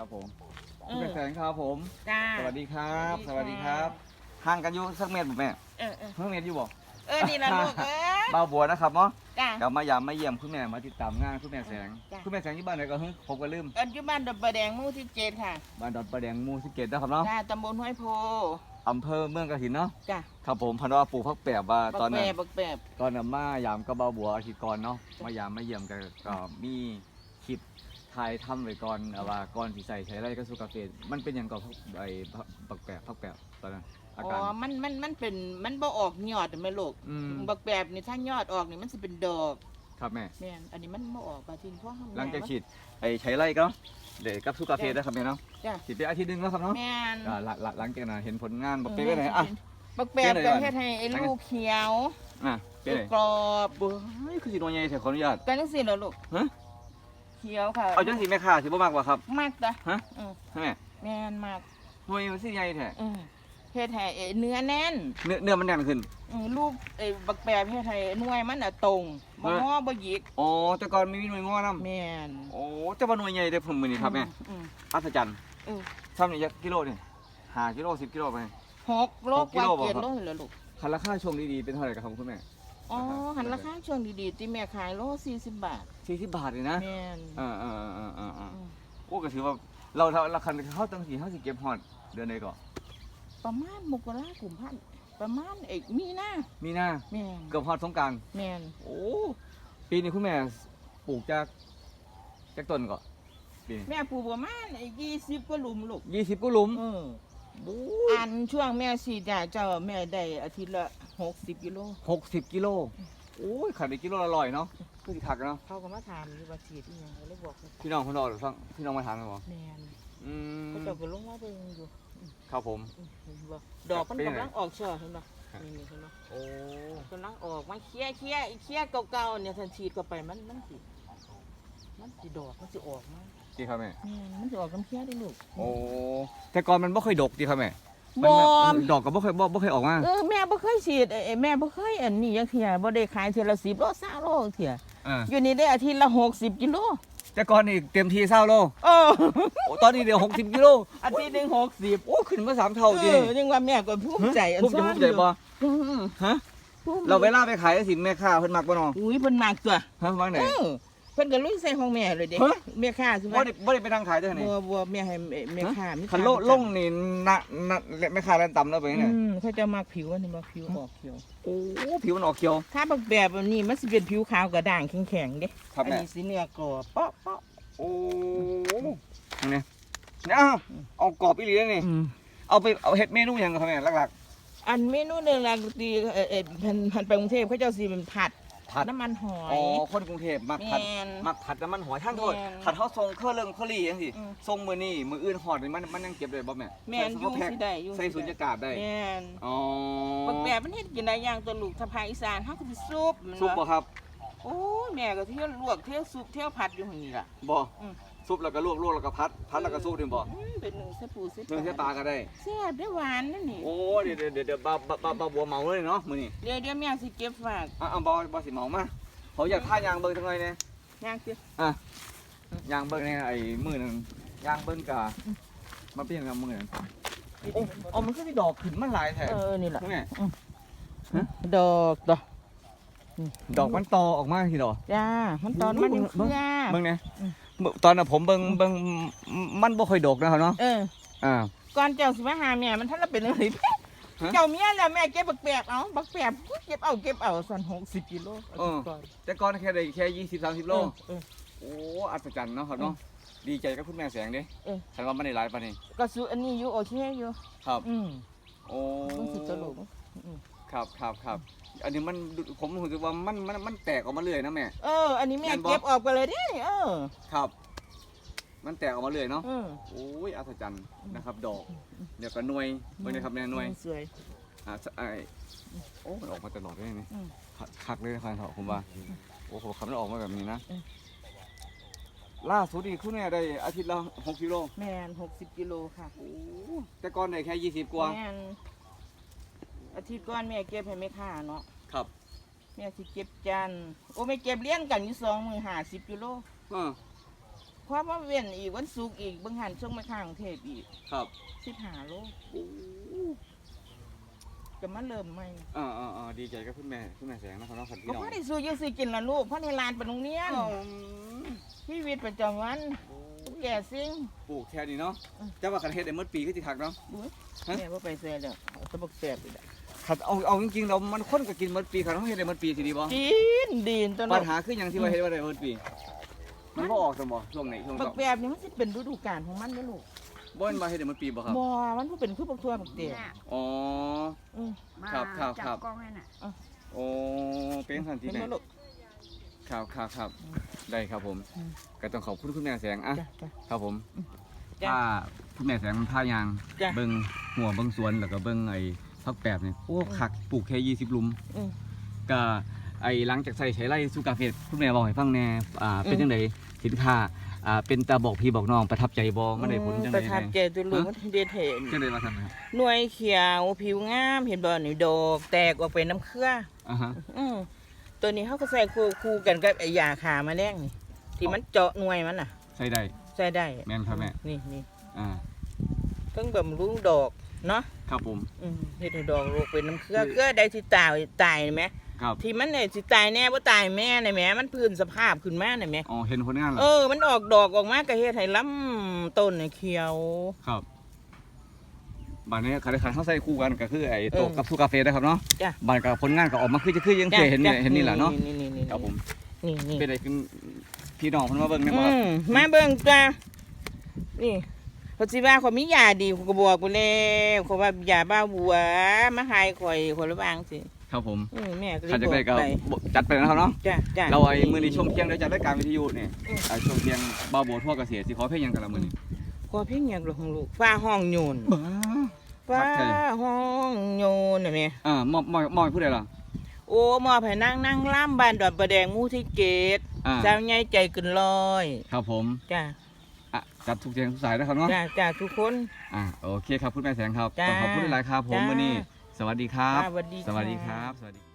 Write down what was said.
ครับผมเอคุณอแม่แสงครับผม จ้า สวัสดีครับ สสวัวัสสดีดีคครัรับบห่างกันอยู่สักเมตรบ่แม่เออเออเพิ่งเมตรอยู่บ่เออนี่ละลูกเออบ่าวบัวนะครับเนาะจ้า กลับมายามมาเยี่ยมคุณแม่มาติดตามงานคุณแม่แสง จ้ะ คุณแม่แสงที่บ้านไหนก็ฮึผมก็ลืมปัจจุบันดับเบิลแดงหมู่ที่เจ็ดค่ะบ้านดอนประแดงหมู่17นะครับเนาะจ้าตำบลห้วยโพอำเภอเมืองกระถินเนาะ จ้าครับผมพันว่าปลูกพักแปบว่าบักตอนแปนั้น บบักแปบ ตอนนั้นมายามกับบ่าวบัวอาทิตย์ก่อนเนาะมายามมาเยี่ยมกันก็มี คลิปถ่ายทำไว้ก่อนเอาว่าก่อนสิใส่ใช้ไรก็สุกาเฟมันเป็นหยังก่อนไอ้พักแปบพักแปบตอนนั้นอาอ๋การอมัน มัน มันเป็น มันบ่ออกยอดไหมลูกอืม บักแปบนี่ถ้ายอดออกนี่มันสิเป็นดอกครับแม่ แม่นอันนี้มันบ่ออกปลาทินเพราะหลังจากฉีดไอ้ใช้ไรก็เดี๋ยวกับสุกาเฟได้ครับแม่เนาะจ้าฉีดไปอาทิตย์หนึงแล้วครับเนาะแม่นอ่าหลังหลังหลังจากนั้นเห็นผลงานบอกเป็นไปไหนอะ บักแปบเป็นไงก็ก่อนเฮ็ดให้ไอ้ลูกเขียวอะเป็นไงกรอบเฮ้ยคือสีนวลใหญ่แถวขออนุญาต กันจังซี่เหรอลูกฮะ เขียวค่ะเอาจังสีแม่ค้าสิบ่มากกว่าครับ มากจ้ะฮะ อืมใช่ไหมแม่นมากหน่วยมันสีใหญ่แท้อืมเฮ็ดให้ไอ้เนื้อแน่นเนื้อเนื้อมันแน่นขึ้น อืมลูกไอ้บักแปบเฮ็ดให้หน่วยมันน่ะตรงบ่ฮะงอบ่หยิกอ๋อแต่ก่อนไม่มีหน่วยงอนํแม่นโอ้แต่ว่าหน่วยใหญ่เด้อผมมื้อนี้ครับแม่อืมอัศจรรย์เออซ้ำนี่จักกิโลนี่5กิโล10กิโลไป หกโลหกกกิว่าโลบ่เจ็ดครับ โลเหรอลูกคันราคาช่วงดีๆเป็นเท่าไหร่ครับคุณแม่ อ๋อราคาหันราคาช่วงดีๆที่แม่ขายโล40บาท40บาทเลยนะแม่นเออเออเออเออเอออืมโอ้ก็ถือว่าเราเราเราคันเข้าตั้งสี่ห้าสิเก็บฮอดเดือนใดก่อนประมาณมกราคมพันธ์ประมาณไอ้มีนามีหน้าแม่นเกือบฮอดสงกรารแม่นโอ้ปีนี้คุณแม่ปลูกจากจากต้นก่อนปีนี้แม่ปลูกประมาณไอ้20กว่าหลุมลูกยี่สิบกุหลุม เออ บูอันช่วงแม่สีดยาเจ้าแม่ได้อาทิตย์ละ60กิโลหกสิบกิโลโอ้ยขายได้กิโลละร้อยเนาะคือสิคักเนาะเขาก็มาถามอยู่ว่าฉีดอีหยังก็เลยบอกว่าพี่น้องคนรอหรือฟังพี่น้องมาถามกันบ่แม่นอืมเขาเจ้าก็ลงมาเบิ่งอยู่ครับผม อืมเห็นบ่ดอกมันเป็นยังไง กำลังออกช่อเห็นบ่ครับนี่นี่เห็นบ่โอ้กำลังออกมาเคี้ยเคี้ยอีเคี้ยเก่าๆเนี่ยทันฉีดเข้าไปมันมันสิมันสิดอกมันสิออกมา ดีครับแม่แม่นมันสิออกน้ำเคี้ยได้ลูก โอ้ แต่ก่อนมันบ่เคยดกดีครับแม่มันบ่ มันดอกก็บ่เคยบ่บ่เคยออกมา เออแม่บ่เคยฉีดเอ้ยแม่บ่เคยอันนี้จังเที่ยบ่ได้ขายเทื่อละ10โล20โลจังเที่ยอ่า อยู่นี่ได้อาทิตย์ละ60กิโลแต่ก่อนนี่เต็มที่เศร้าโลเออโอ้ตอนนี้เดี๋ยวหกสิบกิโล อาทิตย์หนึง60โอ้ขึ้นมาสามเท่าเอดิอยังว่าแม่ก็ภูมิใจอันภูมิใจซ้อนภูมิใจบ่อืมฮะ ภูมิเราเวลาไปขายสินแม่ค้าเพิ่นมักบ่น้องอุ้ยเพิ่นมากตัวฮะมักไหนเออ เพิ่นก็ลุยใส่ของแม่เลยเด้ฮะ แม่ค้าสิบ่ว่าได้บ่ได้ไปนั่งขายเด้อนี่บัวบัวแม่ให้แม่ค้ามีคันโลค้าประจำลงนี่นะนะแม่ค้าแล่นต่ำแล้วไปอืเนี่ยมเขาจะมักผิวอันนี้มักผิวออกเขียว โอ้ผิวมันออกเขียวถ้าบักแบบอันนี้มันสิเป็นผิวขาวกระด่างแข็งๆเด้ครับอัแม่นี้สีเนื้อกรอบเปาะเปาะโอ้นี่เนี่ยเอาเอากรอบอีหลีเลยนี่ อืม เอาไปเอาเฮ็ดเมนูหยังครับแม่หลักอันเมนูหนึงล่ะตีเอ่อเอ่อพันพันไปกรุงเทพเขาเจ้าสิเป็นผัดๆ ผัดน้ำมันหออ๋ย อคนกรุงเทพมักผัดแม่นมักผัดน้ำมันหอยท่านโทษแม่นผัดเฮาทรงเครื่องเรื่องเครี่จังซี่อืมทรงมื้อนี้มื้ออื่นฮอดนี่มันมันยังเก็บได้บ่แม่แม่นอยู่ใส่สิได้อยู่ ใส่สุญญากาศได้แม่นอ๋อบักแบบมันเฮ็ดกินได้อย่างตัวลูกถ้าภาคอีสานเฮาก็สิซุปมันซุปบ่ว่าครับโอ้ยแม่ก็เที่ยวลวกเที่ยวซุปเที่ยวผัดอยู่หั่นนี่ล่ะ บ่อืม ซุปแล้วก็ลวกลวกแล้วก็พัดพัดแล้วก็ซุปนี่บ่อืมเป็นหนึ่งเสปูเสเนื้อใช้ปลาก็ได้ แซ่บได้หวานนั่นนี่ โอ้เดี๋ยวเดี๋ยวเดี๋ยวเดี๋ยวบาบาบาบาบัวเหมาเลยเนาะมื้อนี้เดี๋ยวเดี๋ยวแม่สิเก็บฝากอะอะบ่บ่สิเหมามาเขาอยากท่ายางเบิ่งจังเลยเนี่ยย่างเก็บยางเบิ่งเนี่ยไอ้มื้อนึงยางเบิ่งกะมันเป็นหยังกับมื้อนั้นโอ้เอามันคือสิดอกขึ้นมันหลายแท้เออนี่แหละแม่ดอกดอก ดอกมันตอออกมาทีดอกจ้ามันตอนมันยังเพื่อเบิ่งเนี่ยอืมตอนน่ะผมเบิ่งเบิ่งมันบ่ค่อยดกนะครับเนาะเอออ่าก่อนเจ้าสิมาหาแม่มันท่านละเป็นอะไรฮะเจ้าเมียแล้วแม่เก็บบักแปบเอาบักแปบเก็บเอาเก็บเอาส่วนหกสิบกิโลเอาเออก่อนแต่ก่อนแค่ได้แค่20 30โลเออโอ้อัศจรรย์เนาะครับเนาะดีใจกับคุณแม่แสงเด้เออฉันว่ามันได้หลายปานนี้ก็ซื้ออันนี้อยู่โอเคอยู่ครับอืมโอ้ต้องสิตลกอืม ครับครับครับอันนี้มันผมรู้สึกว่ามันมันมันแตกออกมาเรื่อยนะแม่ เออ อันนี้แม่แม่นบ่ เก็บออกไปเลยเดิเออครับ มันแตกออกมาเรื่อยเนาะเออโอ้ยอัศจรรย์นะครับ ดอกเดี๋ยวก็หน่วยเบิ่งนะครับแม่หน่วยสวย อ่าสไอโอ้มันออกมาตลอดเลยนี่อืมคักคักเลยนะครับผมว่าโอ้โหคำนั้นออกมาแบบนี้นะอืม ล่าสุดนี่คุณแม่ได้อาทิตย์ละหกกิโลแม่นหกสิบกิโลค่ะโอ้แต่ก่อนได้แค่ยี่สิบกว่า แม่น อาทิตย์ก่อนแม่เก็บให้แม่ค้าเนาะครับแม่สิเก็บจันทร์โอ้แม่เก็บเลี้ยงกันอยู่สองมือห้าสิบกิโลเออความว่าเว้นอีกวันศุกร์อีกเบิ่งหันช่วงมาข้างกรุงเทพอีกครับ15โลก็มาเริ่มใหม่อ่าอ่าอ่าดีใจกับคุณแม่คุณแม่แสงนะครับเน้องครับพี่ก็น้องพอได้ซื้ออยู่ซื้อกินละลูกเพราะในร้านเป็นโรงเรียนอ๋อชีวิตประจำวันทุกแก่สิ่งปลูกแค่นี้เนาะอืมแต่ว่าคันเฮ็ดได้หมดปีก็สิคักเนาะอุ๊ยฮะแม่ว่าไปเสียแล้วเอาตะบกแสบอีกแล้ว ครับเอาเอาจริงๆเรามันคนก็กินหมดปีคันเฮาเฮ็ดได้หมดปีสิดีบ่กินดีนตลปัอญดหาคือหยังที่ว่าเฮ็ดบ่ได้หมดปี มันบ่ออกซะบ่ช่วงไหนช่วงบักต่อแบบนี้มันสิเป็นฤดูกาลของมันเด้อลูกบ่แม่นว่าเฮ็ดได้หมดปีบ่ครับบ่มันบ่เป็นคือบักทั่วบักเตะเนี่ยอ๋อ อือมาครับครับครัจับ กล้องให้น่ะโอ้เป็นสันติเห็นแม่บ่ลูก ครับครับครับ อืมได้ครับผมอืม ก็ต้องขอบคุณคุณแม่แสงอะจ้ะจ้ะ ครับผมจ้ะถ้าคุณแม่แสงมันพายางจ้ะ เบิ่งหัวเบิ่งสวนแล้วก็เบิ่งไอ้ พักแปบนี่โอ้คักปลูกแค่20หลุมอือก็ไอ้หลังจากใส่ใช้ไร่สู่กาเฟสคุณแม่บอกให้ฟังแหน่อ่าเป็นอืมจังไดสินค้าอ่าเป็นตาบอกพี่บอกน้องประทับใจบ่มันได้ผลจังปไดระทับใจตัวลูกมันเด็ดเห็นจังไดว่าซั่นครับหน่วยเขียวผิวงามเห็นบ่นี่ดอกแตกออกเป็นน้ำเครือ อ่าฮะอือตัวนี้เขาก็ใส่คู่คู่กันกับไอ้ยาขาแมลงนี่ ที่มันเจาะหน่วยมันน่ะ ใส่ได้ใส่ได้แม่นครับแม่นี่นี่อ่าเพิ่งบำรุงดอก เนาะครับผมอืมเฮ็ดให้ดอกลูกเป็นน้ำเครือเครือใดที่ตายตายนี่แหมครับที่มันเนี่ยสิตายแน่บ่ตายแม่นี่แหมมันพื้นสภาพขึ้นมานี่แหมอ๋อเห็นผลงานเหรเอออ มันออกดอกออกมาก็เฮ็ดให้ลำต้นนี่เขียว ครับบานนี้คันคันเขาใส่คู่กันก็คือไอ้โต๊ะเออกับสู่กาเฟนะครับเนาะจ้ะ บานกับผลงานก็ออกมาคือจะคือยังเคยเห็นเนี่ยเห็นนี่แหละเนาะนี่นี่ครับผมนี่นี่เป็นไอ้คือพี่น้องเพิ่นมาเบิ่งแม่นบ่อืครับมมาเบิ่งจ้านี่เพอสิว่าข่อยมียาดีข่อยก็บอกไปแล้วข่อยว่ายาบ้าบัวมาหายข่อยข่อยระวังสิครับผมอืมแม่ก็เลขันยจากบอได้กก็ไปจัดไปนะครับเนาะจ้ะจ้ะ เราไอ้มื้อนี้ช่วงเที่ยงเดี๋ยวจัดรายการวิทยุนี่อืมอ่าช่วงเที่ยงบ่าวโบทั่วเกษตรสิขอเพลงหยังกันละมื้อนี้ขอเพียงอย่างเดียวของลูกฟ้าห้องโยนบ้า ฟ้าครับใช่ห้องโยนน่ะแม่อ่ามอบมอบมอบให้ผู้ใดล่ะโอ้มอบให้นั่งนั่งล่ำบ้านดอนประแดงหมู่ที่เกตอ่าสาวใหญ่ใจเกินร้อย ครับผม จ้ะ อะจัดทุกเสียงทุกสายนะครับเนาะจ้ะจ้ะทุกคน อ่าโอเคครับคุณแม่แสงครับจ้าต้องขอบคุณหลายๆครับผมจ้ามื้อนี้ สวัสดีครับ จ้าสวัสดีสวัสดีคค่ะรับสวัสดี